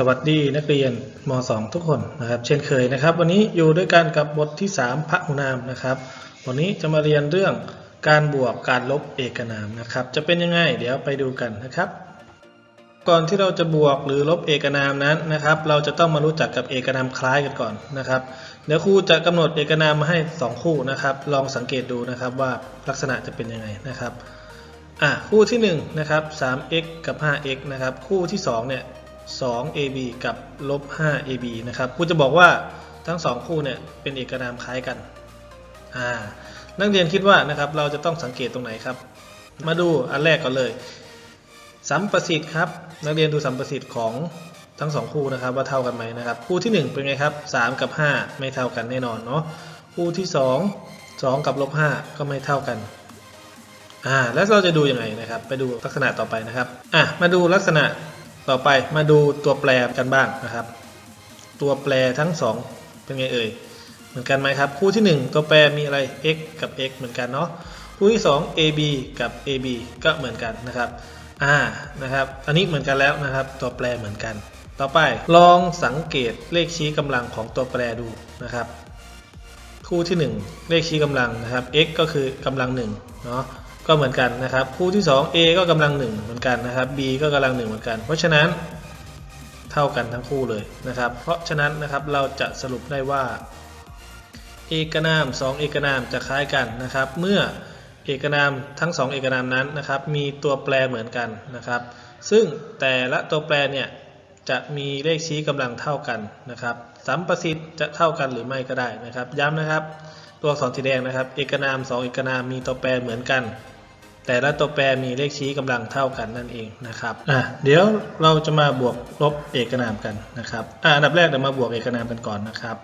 สวัสดีนักเรียนม .2 ทุกคนนะครับ เช่นเคยนะครับ วันนี้อยู่ด้วยกันกับบทที่ 3พหุนามนะครับ วันนี้จะมาเรียนเรื่องการบวกการลบเอกนามนะครับ จะเป็นยังไงเดี๋ยวไปดูกันนะครับ ก่อนที่เราจะบวกหรือลบเอกนามนั้นนะครับ เราจะต้องมารู้จักกับเอกนามคล้ายกันก่อนนะครับเดี๋ยวครูจะกำหนดเอกนามมาให้ 2 คู่นะครับ ลองสังเกตดูนะครับว่าลักษณะจะเป็นยังไงนะครับอะคู่ที่1นะครับ 3x กับ 5x นะครับ คู่ที่2เนี่ย 2ab กับลบ 5ab นะครับครูจะบอกว่าทั้ง 2 คู่เนี่ยเป็นเอกนามคล้ายกันอ่านักเรียนคิดว่านะครับเราจะต้องสังเกตตรงไหนครับ มาดูอันแรกก่อนเลย สัมประสิทธิ์ครับ นักเรียนดูสัมประสิทธิ์ของทั้งสองคู่นะครับว่าเท่ากันไหมนะครับ คู่ที่ 1 เป็นไงครับ 3 กับ 5 ไม่เท่ากันแน่นอนเนาะคู่ที่ 2 2 กับลบ5ก็ไม่เท่ากันอ่าแล้วเราจะดูยังไงนะครับ ไปดูลักษณะต่อไปนะครับอะมาดูลักษณะ ต่อไปมาดูตัวแปรกันบ้างนะครับ ตัวแปรทั้งสองเป็นไงเอ่ยเหมือนกันไหมครับ คู่ที่ 1 ตัวแปรมีอะไร x กับ x เหมือนกันเนาะคู่ที่ 2 ab กับ ab ก็เหมือนกันนะครับอ่านะครับ อันนี้เหมือนกันแล้วนะครับ ตัวแปรเหมือนกัน ต่อไปลองสังเกตเลขชี้กำลังของตัวแปรดูนะครับ คู่ที่ 1 เลขชี้กำลังนะครับ x ก็คือกำลัง1เนาะ ก็เหมือนกันนะครับ คู่ที่ 2 a ก็กำลัง1เหมือนกันนะครับ b ก็กำลัง1เหมือนกัน เพราะฉะนั้นเท่ากันทั้งคู่เลยนะครับ เพราะฉะนั้นนะครับเราจะสรุปได้ว่า เอกนาม 2 เอกนามจะคล้ายกันนะครับ เมื่อเอกนามทั้ง 2 เอกนามนั้นนะครับ มีตัวแปรเหมือนกันนะครับ ซึ่งแต่ละตัวแปรเนี่ยจะมีเลขชี้กำลังเท่ากันนะครับสัมประสิทธิ์จะเท่ากันหรือไม่ก็ได้นะครับ ย้ำนะครับ ตัวอักษรสีแดงนะครับ เอกนาม 2 เอกนามมีตัวแปรเหมือนกัน แต่ละตัวแปรมีเลขชี้กำลังเท่ากันนั่นเองนะครับอะเดี๋ยวเราจะมาบวกลบเอกนามกันนะครับอะอันดับแรกเดี๋ยวมาบวกเอกนามกันก่อนนะครับ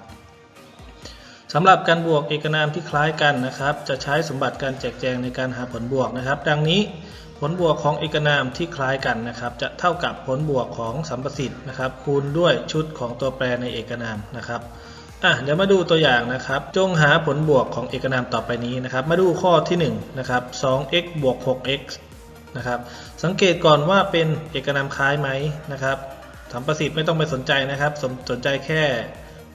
สำหรับการบวกเอกนามที่คล้ายกันนะครับ จะใช้สมบัติการแจกแจงในการหาผลบวกนะครับ ดังนี้ผลบวกของเอกนามที่คล้ายกันนะครับ จะเท่ากับผลบวกของสัมประสิทธิ์นะครับ คูณด้วยชุดของตัวแปรในเอกนามนะครับ อะเดี๋ยวมาดูตัวอย่างนะครับ จงหาผลบวกของเอกนามต่อไปนี้นะครับ มาดูข้อที่1นะครับ 2x บวก 6x นะครับ สังเกตก่อนว่าเป็นเอกนามคล้ายไหมนะครับสัมประสิทธิ์ไม่ต้องไปสนใจนะครับ สนใจแค่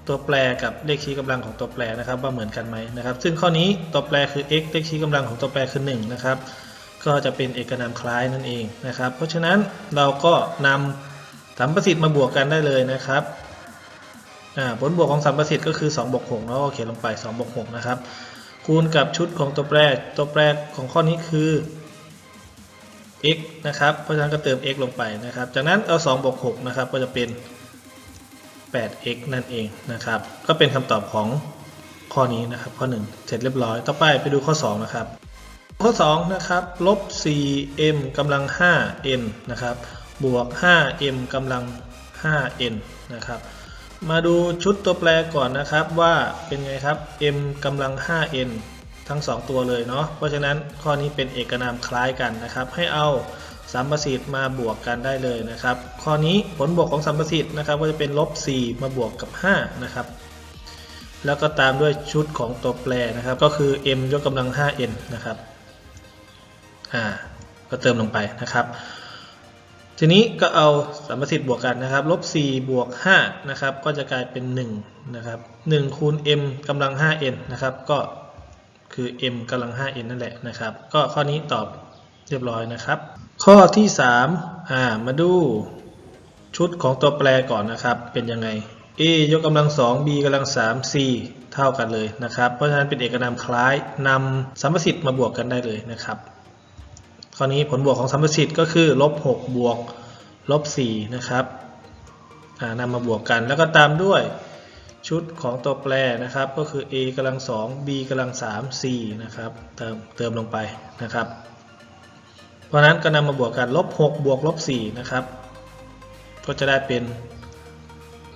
ตัวแปรกับเลขชี้กำลังของตัวแปรนะครับ ว่าเหมือนกันไหมนะครับ ซึ่งข้อนี้ตัวแปรคือ x เลขชี้กำลังของตัวแปรคือ1นะครับ ก็จะเป็นเอกนามคล้ายนั่นเองนะครับ เพราะฉะนั้นเราก็นำสัมประสิทธิ์มาบวกกันได้เลยนะครับ ผลบวกของสัมประสิทธิ์ก็คือ2บวก6เนาะก็เขียนลงไป2บวก6นะครับ คูณกับชุดของตัวแปรตัวแปรของข้อนี้คือ x นะครับ เพราะฉะนั้นก็เติม x ลงไปนะครับ จากนั้นเอา2บวก6นะครับ ก็จะเป็น 8x นั่นเองนะครับ ก็เป็นคำตอบของข้อนี้นะครับ ข้อ 1 เสร็จเรียบร้อย ต่อไปไปดูข้อ 2 นะครับ ข้อ 2 นะครับ ลบ 4m กำลัง 5n นะครับ บวก 5m กำลัง 5n นะครับ มาดูชุดตัวแปรก่อนนะครับว่าเป็นไงครับ m กำลัง 5n ทั้ง 2 ตัวเลยเนาะเพราะฉะนั้นข้อนี้เป็นเอกนามคล้ายกันนะครับ ให้เอาสัมประสิทธิ์มาบวกกันได้เลยนะครับ ข้อนี้ผลบวกของสัมประสิทธิ์นะครับ ก็จะเป็นลบ4มาบวกกับ5นะครับแล้วก็ตามด้วยชุดของตัวแปรนะครับ ก็คือ m ยกกำลัง 5n นะครับอ่าก็เติมลงไปนะครับ ทีนี้ก็เอาสัมประสิทธิ์บวกกันนะครับลบ4บวก5นะครับก็จะกลายเป็น1นะครับ1คูณ m กำลัง 5n นะครับก็คือ m กำลัง 5n นั่นแหละนะครับ ก็ข้อนี้ตอบเรียบร้อยนะครับ ข้อที่3อ่ามาดูชุดของตัวแปรก่อนนะครับ เป็นยังไง a ยกกำลัง 2 b กำลัง 3 c เท่ากันเลยนะครับ เพราะฉะนั้นเป็นเอกนามคล้ายนำสัมประสิทธิ์มาบวกกันได้เลยนะครับข้อนี้ผลบวกของสัมประสิทธิ์ก็คือลบ6บวก ลบ4นะครับนำมาบวกกันแล้วก็ตามด้วยชุดของตัวแปรนะครับ ก็คือ a กำลัง2 b กำลัง3 c นะครับเติมเติมลงไปนะครับ เพราะนั้นก็นำมาบวกกันลบ6บวกลบ4นะครับ ก็จะได้เป็น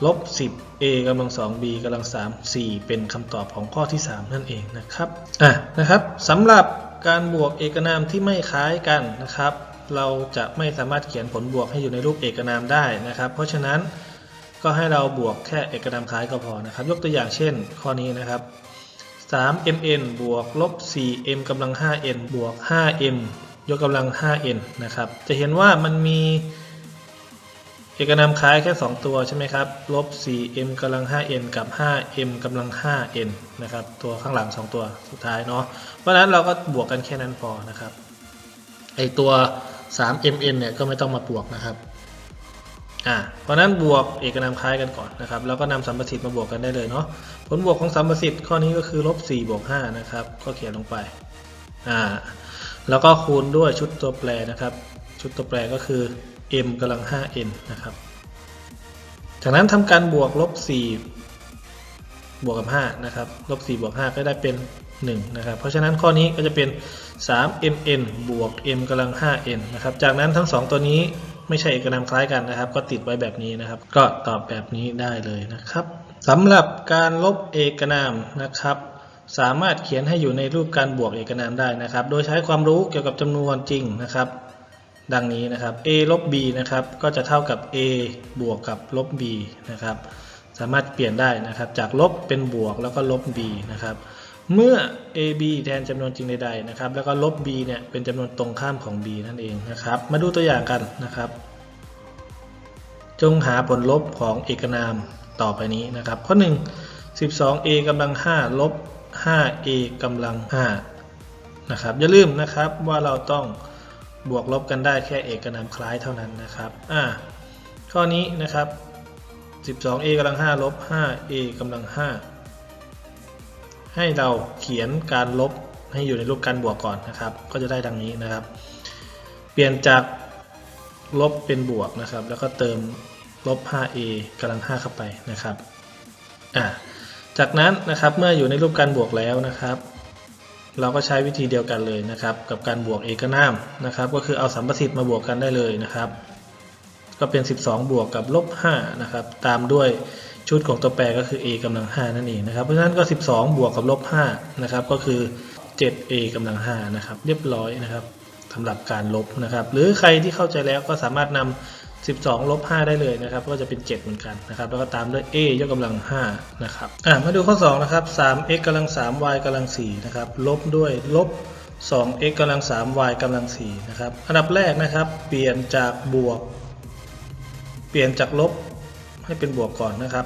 ลบ10 a กำลัง2 b กำลัง3 4 เป็นคำตอบของข้อที่ 3 นั่นเองนะครับอะนะครับสำหรับการบวกเอกนามที่ไม่คล้ายกันนะครับ เราจะไม่สามารถเขียนผลบวกให้อยู่ในรูปเอกนามได้นะครับ เพราะฉะนั้นก็ให้เราบวกแค่เอกนามคล้ายก็พอนะครับ ยกตัวอย่างเช่น ข้อนี้นะครับ 3mn บวกลบ 4m กำลัง 5n บวก 5m ยกกำลัง 5n นะครับ จะเห็นว่ามันมีเอกนามคล้ายแค่ 2 ตัวใช่ไหมครับ ลบ 4m กำลัง 5n กับ 5m กำลัง 5n นะครับ ตัวข้างหลัง 2 ตัวสุดท้ายเนาะ เพราะฉะนั้นเราก็บวกกันแค่นั้นพอนะครับ ไอตัว 3mn เนี่ยก็ไม่ต้องมาบวกนะครับอ่าเพราะนั้นบวกเอกนามคล้ายกันก่อนนะครับ แล้วก็นำสัมประสิทธิ์มาบวกกันได้เลยเนาะผลบวกของสัมประสิทธิ์ข้อนี้ก็คือลบ4บวก5นะครับ ก็เขียนลงไปอ่าแล้วก็คูณด้วยชุดตัวแปรนะครับ ชุดตัวแปรก็คือ m กำลัง 5n นะครับ จากนั้นทำการบวกลบ4บวกกับ5นะครับลบ4บวก5ก็ได้เป็น 1นะครับเพราะฉะนั้นข้อนี้ก็จะเป็น 3mn บวก m กำลัง 5n นะครับจากนั้นทั้ง 2 ตัวนี้ไม่ใช่เอกนามคล้ายกันนะครับ ก็ติดไว้แบบนี้นะครับ ก็ตอบแบบนี้ได้เลยนะครับสำหรับการลบเอกนามนะครับ สามารถเขียนให้อยู่ในรูปการบวกเอกนามได้นะครับ โดยใช้ความรู้เกี่ยวกับจำนวนจริงนะครับ ดังนี้นะครับ a ลบ b นะครับก็จะเท่ากับ a บวกกับลบ b นะครับสามารถเปลี่ยนได้นะครับ จากลบเป็นบวกแล้วก็ลบ b นะครับ เมื่อ ab แทนจำนวนจริงใดๆนะครับ แล้วก็ลบ b เนี่ยเป็นจำนวนตรงข้ามของ b นั่นเองนะครับ มาดูตัวอย่างกันนะครับ จงหาผลลบของเอกนามต่อไปนี้นะครับ ข้อ 1 12a กำลัง 5 ลบ 5a กำลัง5นะครับอย่าลืมนะครับว่าเราต้องบวกลบกันได้แค่เอกนามคล้ายเท่านั้นนะครับอ่าข้อนี้นะครับ 12a กำลัง 5 ลบ 5a กำลัง 5 ให้เราเขียนการลบให้อยู่ในรูปการบวกก่อนนะครับ ก็จะได้ดังนี้นะครับ เปลี่ยนจากลบเป็นบวกนะครับ แล้วก็เติมลบ 5a กำลัง 5 เข้าไปนะครับอ่าจากนั้นนะครับเมื่ออยู่ในรูปการบวกแล้วนะครับ เราก็ใช้วิธีเดียวกันเลยนะครับ กับการบวกเอกนามนะครับ ก็คือเอาสัมประสิทธิ์มาบวกกันได้เลยนะครับ ก็เป็น 12 บวกกับลบ5นะครับ ตามด้วย ชุดของตัวแปรก็คือ a กำลัง 5 นั่นเองนะครับเพราะฉะนั้นก็ 12 บวกกับลบ5นะครับก็คือ 7a กำลัง 5 นะครับ เรียบร้อยนะครับสำหรับการลบนะครับ หรือใครที่เข้าใจแล้วก็สามารถนำ12 ลบ 5 ได้เลยนะครับ ก็จะเป็น 7 เหมือนกันนะครับ แล้วก็ตามด้วย a ยกกำลัง 5 นะครับอะมาดูข้อ 2 นะครับ 3x กำลัง 3y กำลัง 4 นะครับ ลบด้วยลบ 2x กำลัง 3y กำลัง 4 นะครับ อันดับแรกนะครับ เปลี่ยนจากบวก เปลี่ยนจากลบ ให้เป็นบวกก่อนนะครับ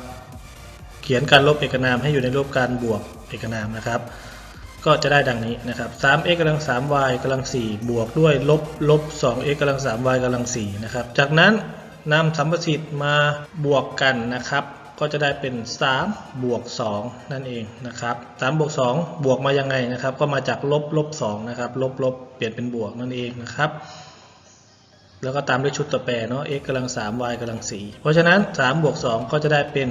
เขียนการลบเอกนามให้อยู่ในรูปการบวกเอกนามนะครับ ก็จะได้ดังนี้นะครับ 3x กำลัง 3y กำลัง 4 บวกด้วยลบลบ 2x กำลัง 3y กำลัง 4 นะครับ จากนั้นนำสัมประสิทธิ์มาบวกกันนะครับ ก็จะได้เป็น 3 บวก 2 นั่นเองนะครับ3บวก 2 บวกมายังไงนะครับ ก็มาจากลบลบ 2 นะครับ ลบลบเปลี่ยนเป็นบวกนั่นเองนะครับ แล้วก็ตามด้วยชุดตัวแปรเนาะ x กำลัง 3y กำลัง4เพราะฉะนั้น3บวก2ก็จะได้เป็น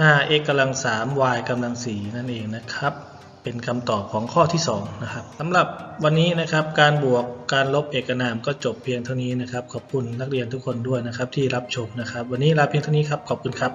5x กำลัง 3y กำลัง4นั่นเองนะครับ เป็นคำตอบของข้อที่2นะครับสำหรับวันนี้นะครับ การบวกการลบเอกนามก็จบเพียงเท่านี้นะครับ ขอบคุณนักเรียนทุกคนด้วยนะครับที่รับชมนะครับ วันนี้ลาเพียงเท่านี้ครับ ขอบคุณครับ